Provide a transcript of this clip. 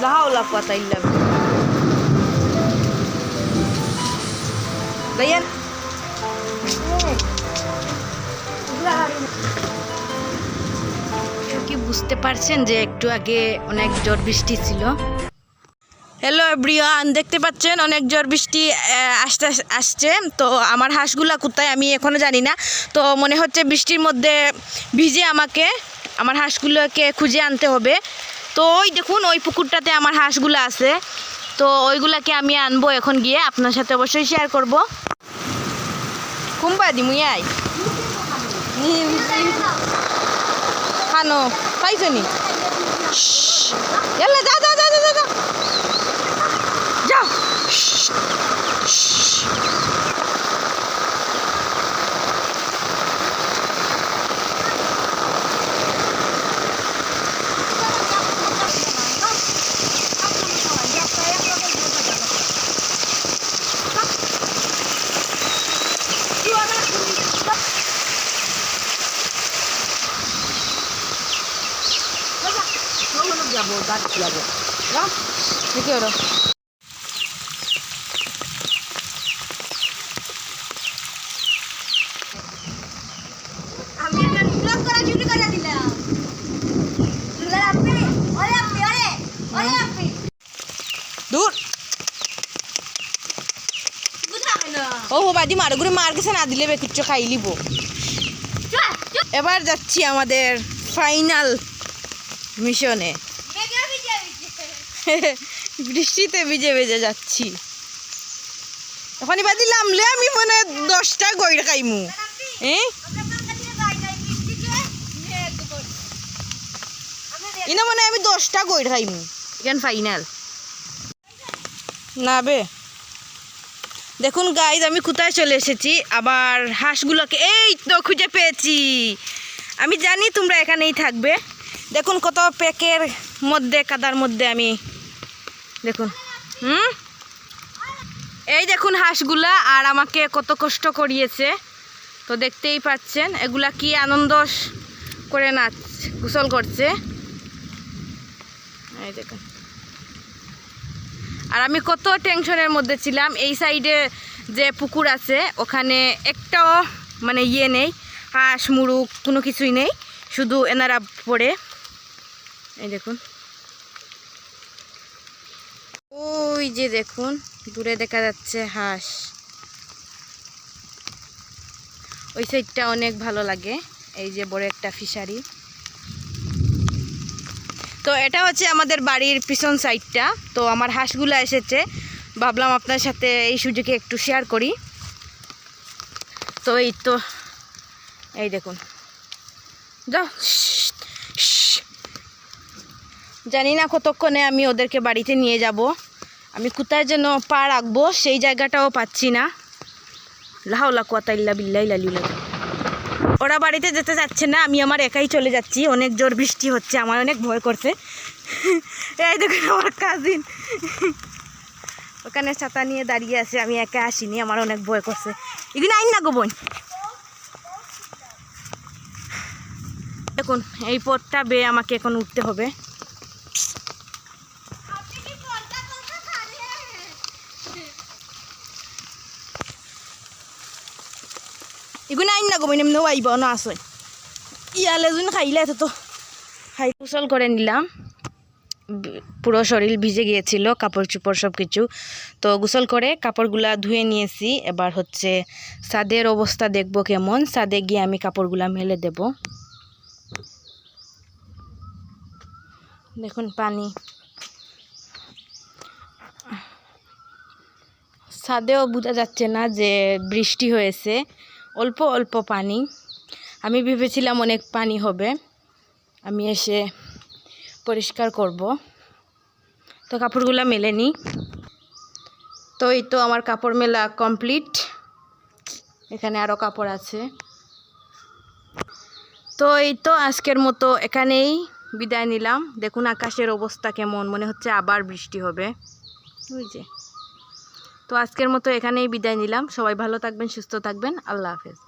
La haula quwata illa billah. Bayan. কি বুঝতে পারছেন যে একটু আগে অনেক ঝড় বৃষ্টি ছিল হ্যালো এভরিওয়ান দেখতে পাচ্ছেন, অনেক ঝড় বৃষ্টি আসতে, আসছে। তো আমার হাঁসগুলা কোথায় আমি এখনও জানি না। তো মনে হচ্ছে বৃষ্টির মধ্যে ভিজে আমাকে, আমার হাঁসগুলোকে খুঁজে আনতে হবে। তো ওই দেখুন, ওই পুকুরটাতে আমার হাঁসগুলো আছে। তো ওইগুলাকে আমি আনব এখন গিয়ে, আপনার সাথে অবশ্যই শেয়ার করব। কুম্পা দিমুই আই খানো। পাইছো যা যা যা যা যা, যা যাও দেখি করে দিলাম। দুলা আপনি ওরে দূর ও বাদি মার ঘুরে মার গেছে না দিলে বেকুচ্ছ খাই লিব এবার যাচ্ছি আমাদের ফাইনাল মিশনে বৃষ্টিতে ভিজে ভিজে যাচ্ছি। এখন এবার দিলাম লে আমি মানে দশটা গইর খাইমু। হ্যাঁ ইনো মানে আমি দশটা গইর খাইমু। এখান ফাইনাল না বে। দেখুন গাইজ আমি কোথায় চলে এসেছি? আবার হাঁসগুলোকে এই তো খুঁজে পেয়েছি। আমি জানি তোমরা এখানেই থাকবে। দেখুন কত প্যাকের মধ্যে কাদার মধ্যে আমি দেখুন। হুম? এই দেখুন হাঁসগুলা আর আমাকে কত কষ্ট করিয়েছে। তো দেখতেই পাচ্ছেন, এগুলা কি আনন্দ করে নাচ, গোসল করছে। এই দেখুন। আর আমি কত টেনশনের মধ্যে ছিলাম, এই সাইডে যে পুকুর আছে, ওখানে একটাও মানে ইয়ে নেই, হাঁস, মুরুগ কোনো কিছুই নেই, শুধু এনারা পড়ে। এই দেখুন। ওই যে দেখুন, দূরে দেখা যাচ্ছে হাঁস। ওই সাইডটা অনেক ভালো লাগে, এই যে বড় একটা ফিশারি তো এটা হচ্ছে আমাদের বাড়ির পিছন সাইডটা তো আমার হাঁসগুলো এসেছে, ভাবলাম আপনার সাথে এই সুযোগে একটু শেয়ার করি। তো এই তো, এই দেখুন। শ্শ্। জানি না কতক্ষণে আমি ওদেরকে বাড়িতে নিয়ে যাব। আমি কোথায় যেন পা রাখব, সেই জায়গাটাও পাচ্ছি না। লাহাউলা কুয়াতা ইল্লা বিল্লাহ লালিউল্লাহ ওরা বাড়িতে যেতে যাচ্ছে না, আমি আমার একাই চলে যাচ্ছি। অনেক জোর বৃষ্টি হচ্ছে, আমার অনেক ভয় করছে। এই দেখুন আমার কাজিন ওখানে ছাতা নিয়ে দাঁড়িয়ে আছে, আমি একা আসিনি, আমার অনেক ভয় করছে। এগুলো আইন না গো বোন? দেখুন, এই পথটা বেয়ে আমাকে এখন উঠতে হবে। আইন না আইব না আসয় ইয়ালে যোন খাইলে এত তো খাই কুশল করে নিলাম। পুরো শরীর ভিজে গিয়েছিল, কাপড় চোপড় সব কিছু। তো গোসল করে কাপড়গুলা ধুয়ে নিয়েছি। এবার হচ্ছে সাদের অবস্থা দেখব কেমন। সাদে গিয়ে আমি কাপড়গুলা মেলে দেব। দেখুন পানি। ছাদেও বোঝা যাচ্ছে না যে বৃষ্টি হয়েছে। অল্প অল্প পানি। আমি ভেবেছিলাম অনেক পানি হবে। আমি এসে পরিষ্কার করব। তো কাপড়গুলো মেলে নিই তো এই তো আমার কাপড় মেলা কমপ্লিট। এখানে আরও কাপড় আছে। তো এই তো আজকের মতো এখানেই বিদায় নিলাম। দেখুন আকাশের অবস্থা কেমন, মনে হচ্ছে আবার বৃষ্টি হবে। যে। তো আজকের মতো এখানেই বিদায় নিলাম। সবাই ভালো থাকবেন সুস্থ থাকবেন। আল্লাহ হাফেজ।